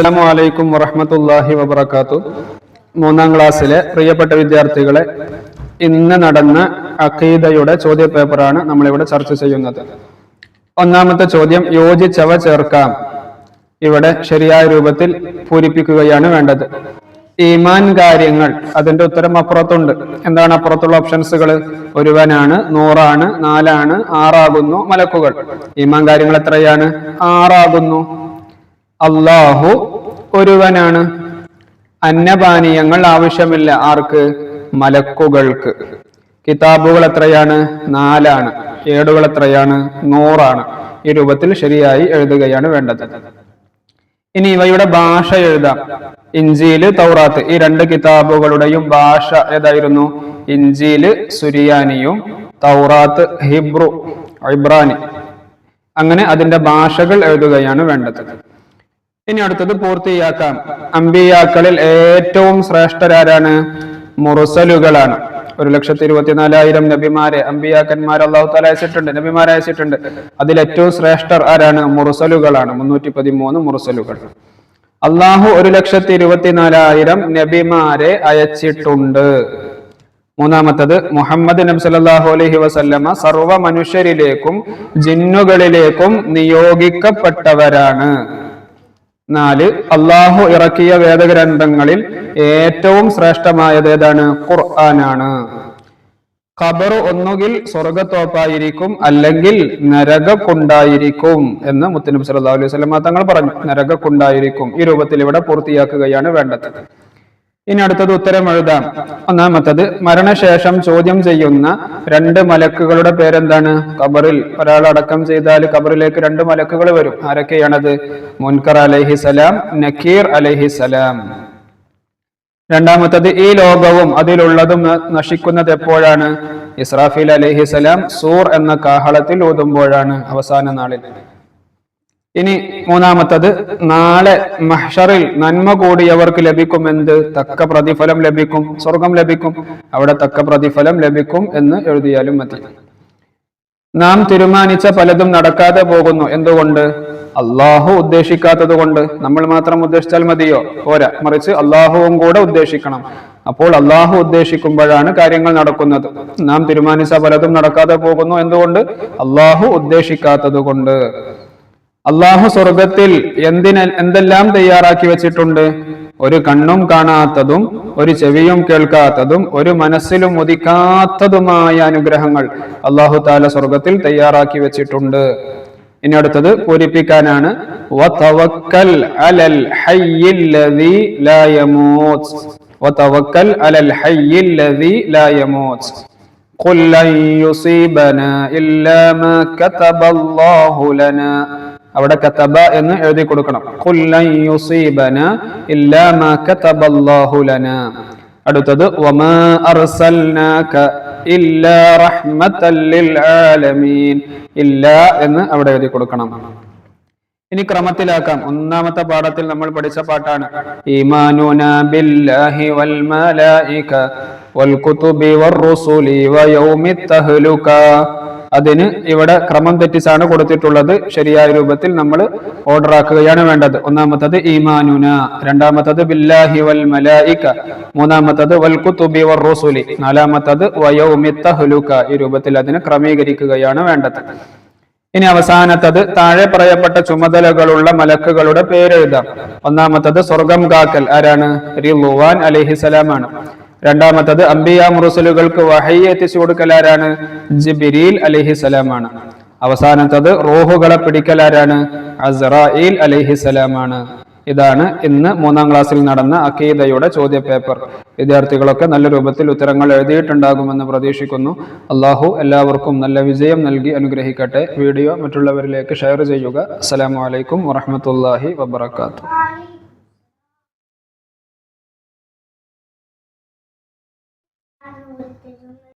അസ്സലാമു അലൈക്കും വറഹമത്തല്ലാഹി വബർക്കാത്തു മൂന്നാം ക്ലാസ്സിലെ പ്രിയപ്പെട്ട വിദ്യാർത്ഥികളെ ഇന്ന് നടന്ന അഖീദയുടെ ചോദ്യ പേപ്പറാണ് നമ്മളിവിടെ ചർച്ച ചെയ്യുന്നത്. ഒന്നാമത്തെ ചോദ്യം യോജിച്ചവ ചേർക്കാം. ഇവിടെ ശരിയായ രൂപത്തിൽ പൂരിപ്പിക്കുകയാണ് വേണ്ടത്. ഈമാൻ കാര്യങ്ങൾ അതിന്റെ ഉത്തരം അപ്പുറത്തുണ്ട്. എന്താണ് അപ്പുറത്തുള്ള ഓപ്ഷൻസുകൾ ഒരുവനാണ് നൂറാണ് നാലാണ് ആറാകുന്നു മലക്കുകൾ. ഈമാൻ കാര്യങ്ങൾ എത്രയാണ്? ആറാകുന്നു. അള്ളാഹു ഒരുവനാണ്. അന്നപാനീയങ്ങൾ ആവശ്യമില്ല ആർക്ക്? മലക്കുകൾക്ക്. കിതാബുകൾ എത്രയാണ്? നാലാണ്. ഏടുകൾ എത്രയാണ്? നൂറാണ്. ഈ രൂപത്തിൽ ശരിയായി എഴുതുകയാണ് വേണ്ടത്. ഇനി ഇവയുടെ ഭാഷ എഴുതാം. ഇഞ്ചിയിൽ തൗറാത്ത്. ഈ രണ്ട് കിതാബുകളുടെയും ഭാഷ ഏതായിരുന്നു? ഇഞ്ചിയിൽ സുരിയാനിയും തൗറാത്ത് ഹിബ്രു ഇബ്രാനി. അങ്ങനെ അതിന്റെ ഭാഷകൾ എഴുതുകയാണ് വേണ്ടത്. ഇനി അടുത്തത് പൂർത്തിയാക്കാം. അമ്പിയാക്കളിൽ ഏറ്റവും ശ്രേഷ്ഠരാരാണ്? മുറുസലുകളാണ് ഒരു ലക്ഷത്തി ഇരുപത്തിനാലായിരം നബിമാരെ അമ്പിയാക്കന്മാർ അള്ളാഹു താല അയച്ചിട്ടുണ്ട് നബിമാരെ അയച്ചിട്ടുണ്ട്. അതിൽ ഏറ്റവും ശ്രേഷ്ഠർ ആരാണ്? മുറുസലുകളാണ് മുന്നൂറ്റി പതിമൂന്ന് മുറുസലുകൾ അള്ളാഹു ഒരു ലക്ഷത്തി ഇരുപത്തിനാലായിരം നബിമാരെ അയച്ചിട്ടുണ്ട്. മൂന്നാമത്തത് മുഹമ്മദ് നബി സല്ലാഹു അലൈഹി വസല്ലമ സർവ മനുഷ്യരിലേക്കും ജിന്നുകളിലേക്കും നിയോഗിക്കപ്പെട്ടവരാണ്. നാല് അള്ളാഹു ഇറക്കിയ വേദഗ്രന്ഥങ്ങളിൽ ഏറ്റവും ശ്രേഷ്ഠമായത് ഏതാണ്? ഖുർആനാണ്. ഖബർ ഒന്നുകിൽ സ്വർഗത്തോപ്പായിരിക്കും അല്ലെങ്കിൽ നരകക്കുണ്ടായിരിക്കും എന്ന് മുത്തനബി സല്ലാ അലൈഹി വസല്ലം തങ്ങൾ പറഞ്ഞു. നരകക്കുണ്ടായിരിക്കും. ഈ രൂപത്തിൽ ഇവിടെ പൂർത്തിയാക്കുകയാണ് വേണ്ടത്. ഇനി അടുത്തത് ഉത്തരം എഴുതാം. ഒന്നാമത്തത് മരണശേഷം ചോദ്യം ചെയ്യുന്ന രണ്ട് മലക്കുകളുടെ പേരെന്താണ്? കബറിൽ ഒരാൾ അടക്കം ചെയ്താൽ കബറിലേക്ക് രണ്ട് മലക്കുകൾ വരും. ആരൊക്കെയാണത്? മുൻകർ അലഹി സലാം നക്കീർ അലഹി സലാം. രണ്ടാമത്തത് ഈ ലോകവും അതിലുള്ളതും നശിക്കുന്നത് എപ്പോഴാണ്? ഇസ്രാഫീൽ അലഹിസലാം സൂർ എന്ന കാഹളത്തിൽ ഊതുമ്പോഴാണ് അവസാന നാളിൽ. ഇനി മൂന്നാമത്തത് നാളെ മഹ്ഷറിൽ നന്മ കൂടിയവർക്ക് ലഭിക്കും എന്ത്? തക്ക പ്രതിഫലം ലഭിക്കും. സ്വർഗം ലഭിക്കും. അവിടെ തക്ക പ്രതിഫലം ലഭിക്കും എന്ന് എഴുതിയാലും മതി. നാം തീരുമാനിച്ച പലതും നടക്കാതെ പോകുന്നു. എന്തുകൊണ്ട്? അള്ളാഹു ഉദ്ദേശിക്കാത്തത് കൊണ്ട്. നമ്മൾ മാത്രം ഉദ്ദേശിച്ചാൽ മതിയോ? പോരാ. മറിച്ച് അള്ളാഹുവും കൂടെ ഉദ്ദേശിക്കണം. അപ്പോൾ അള്ളാഹു ഉദ്ദേശിക്കുമ്പോഴാണ് കാര്യങ്ങൾ നടക്കുന്നത്. നാം തീരുമാനിച്ച പലതും നടക്കാതെ പോകുന്നു. എന്തുകൊണ്ട്? അള്ളാഹു ഉദ്ദേശിക്കാത്തത് കൊണ്ട്. അള്ളാഹു സ്വർഗത്തിൽ എന്തിന എന്തെല്ലാം തയ്യാറാക്കി വെച്ചിട്ടുണ്ട്? ഒരു കണ്ണും കാണാത്തതും ഒരു ചെവിയും കേൾക്കാത്തതും ഒരു മനസ്സിലും ഉദിക്കാത്തതുമായ അനുഗ്രഹങ്ങൾ അള്ളാഹു താല സ്വർഗത്തിൽ തയ്യാറാക്കി വെച്ചിട്ടുണ്ട്. ഇനി അടുത്തത് പൂരിപ്പിക്കാനാണ്. വതവക്കൽ അലൽ ഇല്ലാ ലാ യമൂത്ത് വതവക്കൽ അലൽ അവിടെ കത്തബ എന്ന് എഴുതി കൊടുക്കണം. അടുത്തത് എന്ന് അവിടെ എഴുതി കൊടുക്കണം. ഇനി ക്രമത്തിലാക്കാം. ഒന്നാമത്തെ പാഠത്തിൽ നമ്മൾ പഠിച്ച പാട്ടാണ്. ഈമാനുന ബില്ലാഹി വൽ മലായിക വൽ കുതുബി വർ റുസുലി വ യൗമി തഹ്ലുക അതിന് ഇവിടെ ക്രമം തെറ്റിച്ചാണ് കൊടുത്തിട്ടുള്ളത്. ശരിയായ രൂപത്തിൽ നമ്മൾ ഓർഡർ ആക്കുകയാണ് വേണ്ടത്. ഒന്നാമത്തത് ഈമാനുന രണ്ടാമത്തത് ബില്ലാഹി വൽ മലായിക മൂന്നാമത്തത് വൽ കുതുബി വർ റസൂലി നാലാമത്തത് വയൗമി തഹ്ലുക ഈ രൂപത്തിൽ അതിനെ ക്രമീകരിക്കുകയാണ് വേണ്ടത്. ഇനി അവസാനത്തത് താഴെ പറയപ്പെട്ട ചുമതലകളുള്ള മലക്കുകളുടെ പേരെഴുതാം. ഒന്നാമത്തത് സ്വർഗം കാക്കൽ ആരാണ്? റിളുവാൻ അലഹിസലാമാണ് രണ്ടാമത്തത് അംബിയ മുറസലുകൾക്ക് വഹയ്യ എത്തിച്ചു കൊടുക്കൽ ആരാണ് ജിബിരിൽ അലഹിസലാമാണ് അവസാനത്തത് റോഹുകളെ പിടിക്കൽ ആരാണ് അസറായിൽ അലഹിസലാമാണ് ഇതാണ് ഇന്ന് മൂന്നാം ക്ലാസ്സിൽ നടന്ന അക്കീദയുടെ ചോദ്യ പേപ്പർ വിദ്യാർത്ഥികളൊക്കെ നല്ല രൂപത്തിൽ ഉത്തരങ്ങൾ എഴുതിയിട്ടുണ്ടാകുമെന്ന് പ്രതീക്ഷിക്കുന്നു. അള്ളാഹു എല്ലാവർക്കും നല്ല വിജയം നൽകി അനുഗ്രഹിക്കട്ടെ. വീഡിയോ മറ്റുള്ളവരിലേക്ക് ഷെയർ ചെയ്യുക. അസ്സലാമു അലൈക്കും വറഹമത്തല്ലാഹി വബർക്കാത്തു 啊，我这个。